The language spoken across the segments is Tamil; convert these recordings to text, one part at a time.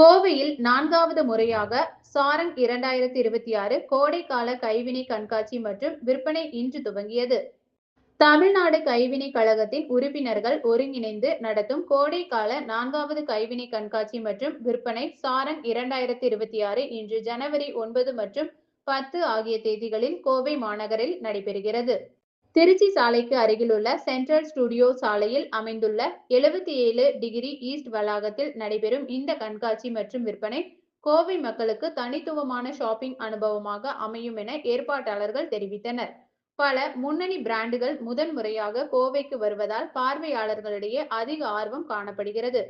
கோவையில் நான்காவது முறையாக சாரங் இரண்டாயிரத்தி இருபத்தி ஆறு கோடைக்கால கைவினை கண்காட்சி மற்றும் விற்பனை இன்று துவங்கியது. தமிழ்நாடு கைவினை கழகத்தின் உறுப்பினர்கள் ஒருங்கிணைந்து நடத்தும் கோடைக்கால நான்காவது கைவினை கண்காட்சி மற்றும் விற்பனை சாரங் இரண்டாயிரத்தி இருபத்தி ஆறு இன்று ஜனவரி ஒன்பது மற்றும் பத்து ஆகிய தேதிகளில் கோவை மாநகரில் நடைபெறுகிறது. திருச்சி சாலைக்கு அருகிலுள்ள சென்ட்ரல் ஸ்டுடியோ சாலையில் அமைந்துள்ள எழுபத்தி ஏழு டிகிரி ஈஸ்ட் வளாகத்தில் நடைபெறும் இந்த கண்காட்சி மற்றும் விற்பனை கோவை மக்களுக்கு தனித்துவமான ஷாப்பிங் அனுபவமாக அமையும் என ஏற்பாட்டாளர்கள் தெரிவித்தனர். பல முன்னணி பிராண்டுகள் முதன் முறையாக கோவைக்கு வருவதால் பார்வையாளர்களிடையே அதிக ஆர்வம் காணப்படுகிறது.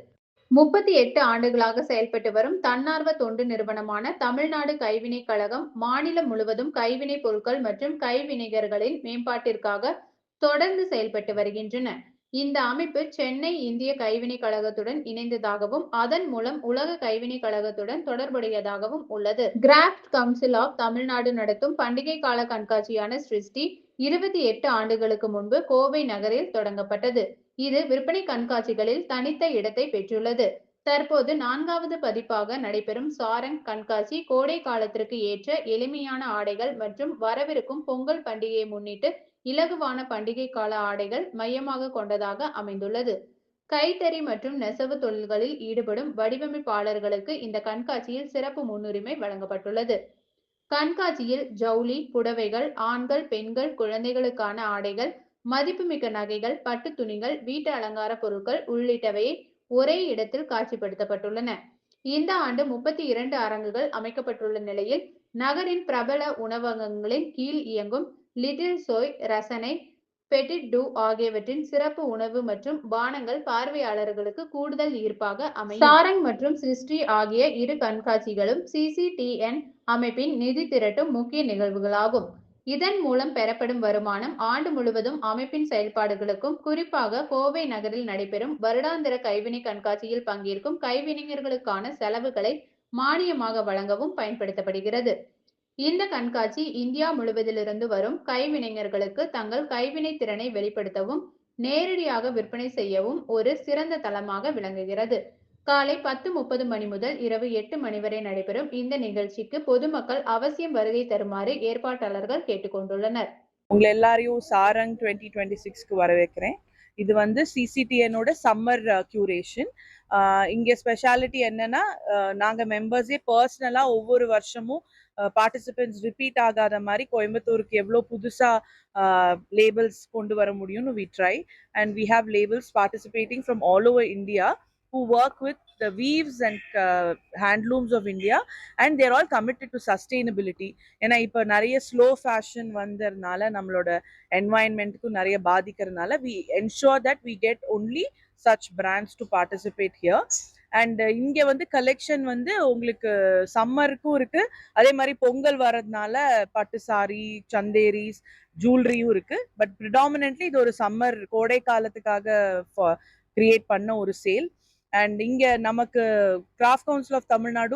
முப்பத்தி எட்டு ஆண்டுகளாக செயல்பட்டு வரும் தன்னார்வ தொண்டு நிறுவனமான தமிழ்நாடு கைவினை கழகம் மாநிலம் முழுவதும் கைவினை பொருட்கள் மற்றும் கைவினைஞர்களின் மேம்பாட்டிற்காக தொடர்ந்து செயல்பட்டு வருகின்றன. இந்த அமைப்பு சென்னை இந்திய கைவினை கழகத்துடன் இணைந்ததாகவும் அதன் மூலம் உலக கைவினை கழகத்துடன் தொடர்புடையதாகவும் உள்ளது. கிராஃப்ட் கவுன்சில் ஆஃப் தமிழ்நாடு நடத்தும் பண்டிகை கால கண்காட்சியான சிருஷ்டி இருபத்தி எட்டு ஆண்டுகளுக்கு முன்பு கோவை நகரில் தொடங்கப்பட்டது. இது விற்பனை கண்காட்சிகளில் தனித்த இடத்தை பெற்றுள்ளது. தற்போது நான்காவது பதிப்பாக நடைபெறும் சாரங் கண்காட்சி கோடை காலத்திற்கு ஏற்ற எளிமையான ஆடைகள் மற்றும் வரவிருக்கும் பொங்கல் பண்டிகையை முன்னிட்டு இலகுவான பண்டிகை கால ஆடைகள் மையமாக கொண்டதாக அமைந்துள்ளது. கைத்தறி மற்றும் நெசவு தொழில்களில் ஈடுபடும் வடிவமைப்பாளர்களுக்கு இந்த கண்காட்சியில் சிறப்பு முன்னுரிமை வழங்கப்பட்டுள்ளது. கண்காட்சியில் ஜவுளி புடவைகள் ஆண்கள் பெண்கள் குழந்தைகளுக்கான ஆடைகள் மதிப்புமிக்க நகைகள் பட்டு துணிகள் வீட்டு அலங்கார பொருட்கள் உள்ளிட்டவையை ஒரே இடத்தில் காட்சிப்படுத்தப்பட்டுள்ளன. இந்த ஆண்டு முப்பத்தி இரண்டு அரங்குகள் அமைக்கப்பட்டுள்ள நிலையில் நகரின் பிரபல உணவகங்களின் கீழ் இயங்கும் லிட்டில் சோய் ரசனை பெட்டிட் டூ ஆகியவற்றின் சிறப்பு உணவு மற்றும் பானங்கள் பார்வையாளர்களுக்கு கூடுதல் ஈர்ப்பாக அமையும். சாரங் மற்றும் சிருஷ்டி ஆகிய இரு கண்காட்சிகளும் சிசிடிஎன் அமைப்பின் நிதி திரட்டும் முக்கிய நிகழ்வுகளாகும். இதன் மூலம் பெறப்படும் வருமானம் ஆண்டு முழுவதும் அமைப்பின் செயல்பாடுகளுக்கும் குறிப்பாக கோவை நகரில் நடைபெறும் வருடாந்திர கைவினை கண்காட்சியில் பங்கேற்கும் கைவினைஞர்களுக்கான செலவுகளை மானியமாக வழங்கவும் பயன்படுத்தப்படுகிறது. இந்த கண்காட்சி இந்தியா முழுவதிலிருந்து வரும் கைவினைஞர்களுக்கு தங்கள் கைவினை திறனை வெளிப்படுத்தவும் நேரடியாக விற்பனை செய்யவும் ஒரு சிறந்த தளமாக விளங்குகிறது. காலை பத்து முப்பது மணி முதல் இரவு எட்டு மணி வரை நடைபெறும் இந்த நிகழ்ச்சிக்கு பொதுமக்கள் அவசியம் வருகை தருமாறு ஏற்பாட்டாளர்கள் கேட்டுக்கொண்டுள்ளனர். உங்களை எல்லாரையும் சாரங் டுவெண்ட்டி டுவெண்ட்டி சிக்ஸ்க்கு வரவேற்கிறேன். இது வந்து சிசிடிஎனோட சம்மர் கியூரேஷன் இங்கே ஸ்பெஷாலிட்டி என்னன்னா நாங்கள் மெம்பர்ஸே பர்சனலாக ஒவ்வொரு வருஷமும் பார்ட்டிசிபென்ட்ஸ் ரிப்பீட் ஆகாத மாதிரி கோயம்புத்தூருக்கு எவ்வளோ புதுசாக லேபிள்ஸ் கொண்டு வர முடியும்னு we try and we have labels participating from all over India who work with the weaves and uh, handlooms of India and they're all committed to sustainability. ஏன்னா இப்போ நிறைய ஸ்லோ ஃபேஷன் வந்ததுனால நம்மளோட என்வாயன்மெண்ட்டுக்கும் நிறைய பாதிக்கிறதுனால we ensure that we get only such brands to participate here and இங்கே வந்து கலெக்ஷன் வந்து உங்களுக்கு சம்மருக்கும் இருக்கு. அதே மாதிரி பொங்கல் வர்றதுனால பட்டு சாரி சந்தேரிஸ் ஜூவல்லரியும் இருக்கு. பட் ப்ரிடாமினென்ட்லி இது ஒரு சம்மர் கோடை காலத்துக்காக கிரியேட் பண்ண ஒரு சேல் அண்ட் இங்கே நமக்கு கிராஃப்ட் கவுன்சில் ஆஃப் தமிழ்நாடு